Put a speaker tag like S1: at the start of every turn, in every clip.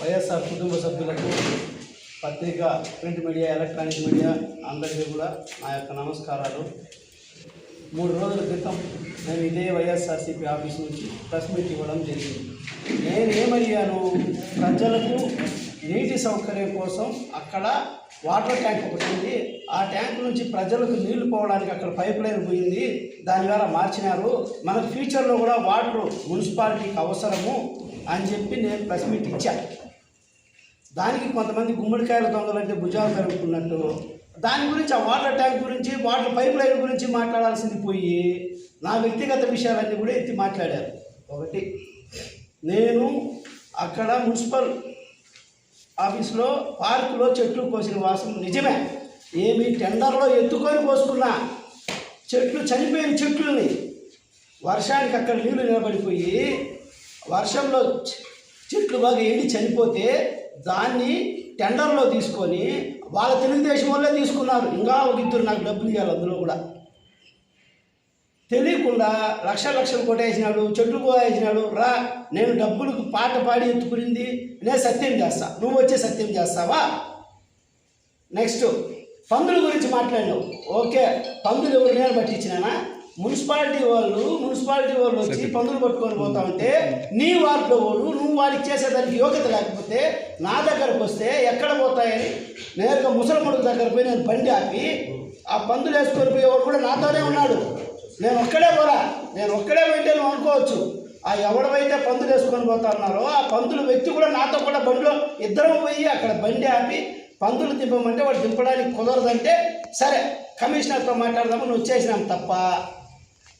S1: వైఎస్ఆర్ కుటుంబ సభ్యులకు పత్రిక ప్రింట్ మీడియా ఎలక్ట్రానిక్ మీడియా అందరికీ కూడా నా యొక్క నమస్కారాలు. మూడు రోజుల క్రితం నేను ఇదే వైఎస్ఆర్సీపీ ఆఫీస్ నుంచి ప్రెస్ మీట్ ఇవ్వడం జరిగింది. నేను ప్రజలకు నీటి సౌకర్యం కోసం అక్కడ వాటర్ ట్యాంక్ ఒకటి ఉంది. ఆ ట్యాంక్ నుంచి ప్రజలకు నీళ్ళు పోవడానికి అక్కడ పైప్ లైన్ పోయింది. దానివల్ల మార్చినారు. మన ఫ్యూచర్లో కూడా వాటర్ మున్సిపాలిటీకి అవసరము అని చెప్పి నేను ప్రెస్ మీట్ ఇచ్చాను దానికి కొంతమంది గుమ్మడికాయల దొంగలంటే భుజాలు కలుపుకున్నట్టు దాని గురించి ఆ వాటర్ ట్యాంక్ గురించి వాటర్ పైప్ లైన్ గురించి మాట్లాడాల్సింది పోయి నా వ్యక్తిగత విషయాలన్నీ కూడా ఎత్తి మాట్లాడారు. ఒకటి నేను అక్కడ మున్సిపల్ ఆఫీస్లో పార్కులో చెట్లు కోసిన వాసన నిజమే. ఏమి టెండర్లో ఎత్తుకొని పోసుకున్నా. చెట్లు చనిపోయిన చెట్లని. వర్షానికి అక్కడ నీళ్ళు నిలబడిపోయి వర్షంలో చెట్లు బాగా ఎండి చనిపోతే దాన్ని టెండర్లో తీసుకొని వాళ్ళ తెలుగుదేశం వాళ్ళే తీసుకున్నారు. ఇంకా ఒక ఇద్దరు నాకు డబ్బులు ఇవ్వాలి అందులో కూడా. తెలియకుండా లక్ష లక్షలు కొట్టేసినాడు చెట్లు పోయేసినాడు రా నేను డబ్బులకు పాట పాడి ఎత్తుకునింది నేను సత్యం చేస్తా. నువ్వు వచ్చే సత్యం చేస్తావా? నెక్స్ట్ పందుల గురించి మాట్లాడినావు. ఓకే పందులు ఎవరు నేను పట్టించినానా? మున్సిపాలిటీ వాళ్ళు మున్సిపాలిటీ వాళ్ళు వచ్చి పందులు పట్టుకొని పోతా ఉంటే నీ వార్డులో వాళ్ళు నువ్వు వాడికి చేసేదానికి యోగ్యత లేకపోతే నా దగ్గరకు వస్తే ఎక్కడ పోతాయని నేరుగా ముసలమ్మడి దగ్గర పోయి నేను బండి ఆపి ఆ పందులు వేసుకొని పోయేవాడు కూడా నాతోనే ఉన్నాడు. నేను ఒక్కడే పోరా. నేను ఒక్కడే పోయింటే నువ్వు అనుకోవచ్చు. ఆ ఎవడవైతే పందులు వేసుకొని పోతా ఉన్నారో ఆ పందుల వ్యక్తి కూడా నాతో కూడా బండిలో ఇద్దరం పోయి అక్కడ బండి ఆపి పందులు దింపమంటే వాడు దింపడానికి కుదరదంటే సరే కమిషనర్తో మాట్లాడదాము నువ్వు చేసినాం తప్ప.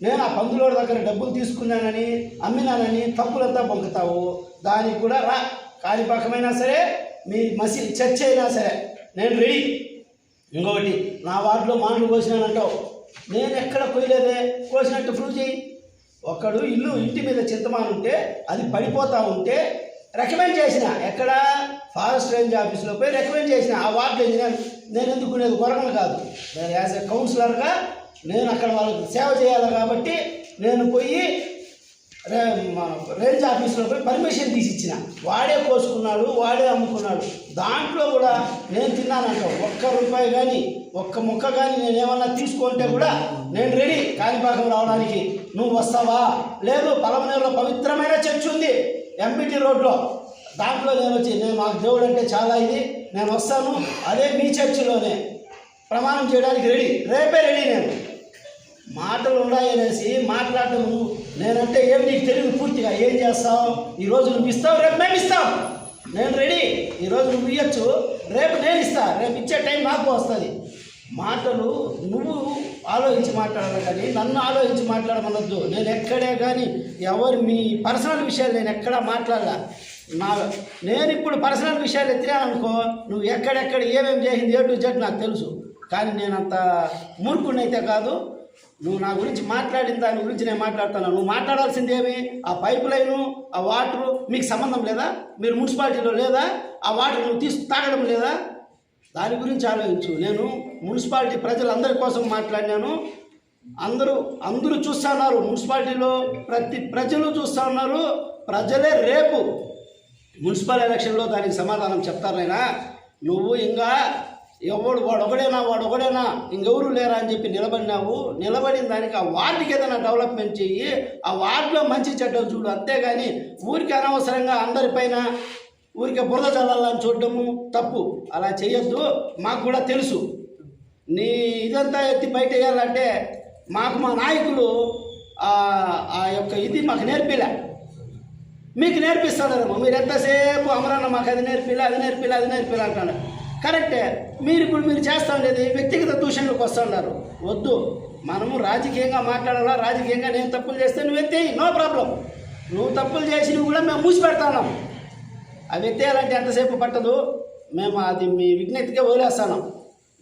S1: నేను ఆ పందులోడి దగ్గర డబ్బులు తీసుకున్నానని అమ్మినానని తప్పులంతా పొంగుతావు దానికి కూడా రా. కాలిపాకమైనా సరే మీ మసి చర్చ అయినా సరే. నేను రెడీ ఇంకొకటి నా వార్డులో మాటలు కోసినానంటావు. నేను ఎక్కడ కోయలేదే కోసినట్టు ప్రూవ్ చేయి. ఒకడు ఇల్లు ఇంటి మీద చింతమాను ఉంటే అది పడిపోతా ఉంటే రికమెండ్ చేసిన. ఎక్కడ? ఫారెస్ట్ రేంజ్ ఆఫీస్లో పోయి రికమెండ్ చేసిన. ఆ వార్డు ఇంజనీర్ నేను ఎందుకునేది కొరకను కాదు. నేను యాజ్ ఎ కౌన్సిలర్గా నేను అక్కడ వాళ్ళకి సేవ చేయాలి కాబట్టి నేను పోయి రే రేంజ్ ఆఫీస్లో పోయి పర్మిషన్ తీసి ఇచ్చిన వాడే కోసుకున్నాడు వాడే అమ్ముకున్నాడు. దాంట్లో కూడా నేను తిన్నానంట. ఒక్క రూపాయి కానీ ఒక్క ముక్క కానీ నేను ఏమన్నా తీసుకుంటే కూడా నేను రెడీ కాణిపాకం రావడానికి. నువ్వు వస్తావా? లేదు పలమనేరులో పవిత్రమైన చర్చ్ ఉంది. ఎంపీటీ రోడ్లో. దాంట్లో నేను వచ్చి నేను మాకు దేవుడు అంటే చాలా ఇది. నేను వస్తాను. అదే మీ చర్చిలోనే. ప్రమాణం చేయడానికి రెడీ. రేపే రెడీ నేను. మాటలు ఉన్నాయనేసి మాట్లాడటం నేనంటే ఏం నీకు తెలియదు పూర్తిగా ఏం చేస్తావు? ఈరోజు నువ్వు ఇస్తావు రేపు మేము ఇస్తాం. నేను రెడీ. ఈరోజు నువ్వు ఇవ్వచ్చు రేపు నేను ఇస్తా రేపు ఇచ్చే టైం నాకు వస్తుంది. మాటలు నువ్వు ఆలోచించి మాట్లాడాలి కానీ నన్ను ఆలోచించి మాట్లాడమనొద్దు. నేను ఎక్కడే కానీ ఎవరు మీ పర్సనల్ విషయాలు నేను ఎక్కడా మాట్లాడలా. నా నేను ఇప్పుడు పర్సనల్ విషయాలు ఎత్తినాననుకో నువ్వు ఎక్కడెక్కడ ఏమేమి చేసింది ఏ టు జెడ్ నాకు తెలుసు. కానీ నేనంత మూర్ఖుడినైతే కాదు నువ్వు నా గురించి మాట్లాడిన దాని గురించి నేను మాట్లాడుతాను నువ్వు మాట్లాడాల్సింది ఏమి ఆ పైప్ లైను ఆ వాటరు మీకు సంబంధం లేదా? మీరు మున్సిపాలిటీలో లేదా? ఆ వాటర్ నువ్వు తీసు తాగడం లేదా? దాని గురించి ఆలోచించు. నేను మున్సిపాలిటీ ప్రజలందరి కోసం మాట్లాడినాను. అందరూ అందరూ చూస్తా ఉన్నారు. మున్సిపాలిటీలో ప్రతి ప్రజలు చూస్తా ఉన్నారు. ప్రజలే రేపు మున్సిపల్ ఎలక్షన్లో దానికి సమాధానం చెప్తారైనా నువ్వు ఇంకా ఎవడు వాడు ఒకడేనా వాడు ఒకడేనా? ఇంకెవరు లేరా అని చెప్పి నిలబడినావు. నిలబడిన దానికి ఆ వార్డుకి ఏదైనా డెవలప్మెంట్ చెయ్యి. ఆ వార్డులో మంచి చెడ్డలు చూడు. అంతేగాని ఊరికి అనవసరంగా అందరిపైన ఊరికే బురద చల్లాలని చూడడము తప్పు. అలా చేయొద్దు మాకు కూడా తెలుసు. నీ ఇదంతా ఎత్తి బయట వేయాలంటే మాకు మా నాయకులు ఆ- యొక్క ఇది మాకు నేర్పిలే. మీకు నేర్పిస్తాడేమో మీరు ఎంతసేపు అమరన్న మాకు అది నేర్పిలే అది నేర్పిలే అది నేర్పిలే అంటాడు కరెక్టే. మీరు ఇప్పుడు మీరు చేస్తా ఉండేది వ్యక్తిగత దూషణలకు వస్తున్నారు వద్దు. మనము రాజకీయంగా మాట్లాడాలా? రాజకీయంగా నేను తప్పులు చేస్తే నువ్వు ఎత్తేయి నో ప్రాబ్లం. నువ్వు తప్పులు చేసినవి కూడా మేము మూసిపెడతాం అవి ఎత్తేయాలంటే ఎంతసేపు పట్టదు? మేము అది మీ విజ్ఞతికే వదిలేస్తాను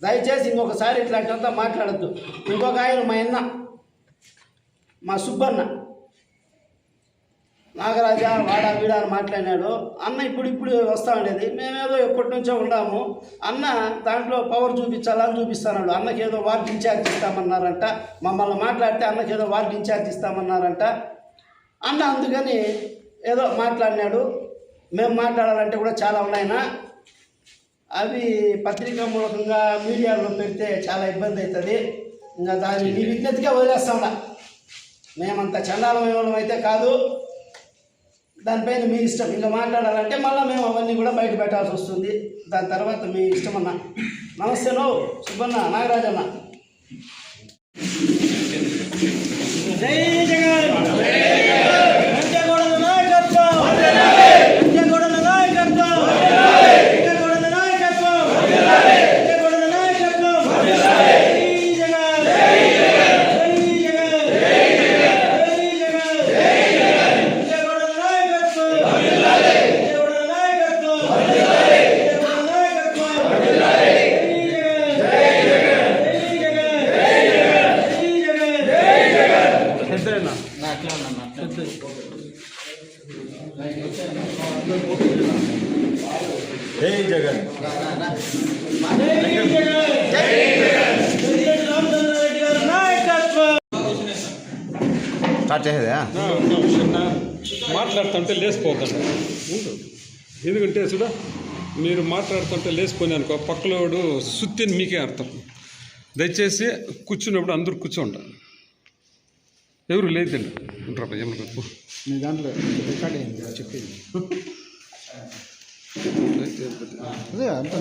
S1: దయచేసి ఇంకొకసారి ఇట్లాంటివంతా మాట్లాడద్దు. ఇంకొక ఆయన మా అన్న మా సుబ్బన్న. నాగరాజా వాడా వీడా అని మాట్లాడినాడు. అన్న ఇప్పుడు ఇప్పుడు వస్తా ఉండేది. మేమేదో ఎప్పటి నుంచో ఉన్నాము. అన్న దాంట్లో పవర్ చూపించాలని చూపిస్తాడు అన్నకి ఏదో వార్డు ఇన్ఛార్జ్ ఇస్తామన్నారంట. మమ్మల్ని మాట్లాడితే అన్నకి ఏదో వార్డు ఇన్ఛార్జ్ ఇస్తామన్నారంట. అన్న అందుకని ఏదో మాట్లాడినాడు. మేము మాట్లాడాలంటే కూడా చాలా ఉన్నాయన్నా. అవి పత్రికా మూలకంగా మీడియాలో పెడితే చాలా ఇబ్బంది అవుతుంది ఇంకా దాన్ని నీ విజ్ఞతగా వదిలేస్తాంలా మేమంత చండాలమైన అయితే కాదు. దానిపైన మీ ఇష్టం. ఇలా మాట్లాడాలంటే మళ్ళీ మేము అవన్నీ కూడా బయట పెట్టాల్సి వస్తుంది. దాని తర్వాత మీ ఇష్టం అన్న నమస్తే నో సుబ్బన్న నాగరాజన్న జై జగన్ వెంకటగౌడ నాయకత్వం వెంకటగౌడ నాయకత్వం వెంకటగౌడ నాయకత్వం వెంకటగౌడ నాయకత్వం జై జగన్ జై జగన్ జై జగన్ వెంకటగౌడ నాయకత్వం వెంకటగౌడ నాయకత్వం వెంకటగౌడ నాయకత్వం జై జగన్ జై జగన్ జై జగన్ జై జగన్
S2: జై జగన్. స్టార్ట్ చేసేదా?
S3: మాట్లాడుతుంటే లేచిపోతాడు ఎందుకంటే చూడ మీరు మాట్లాడుతుంటే లేచిపోయి అనుకో పక్కలోడు సుత్తిని మీకే అర్థం. దయచేసి కూర్చున్నప్పుడు అందరూ కూర్చోండి. ఎవరు లేదండి. ఉంటారా? భజనలు చెప్పు.
S4: నీ దాంట్లో రికార్డ్ అయింది చెప్పేది. అదే అంత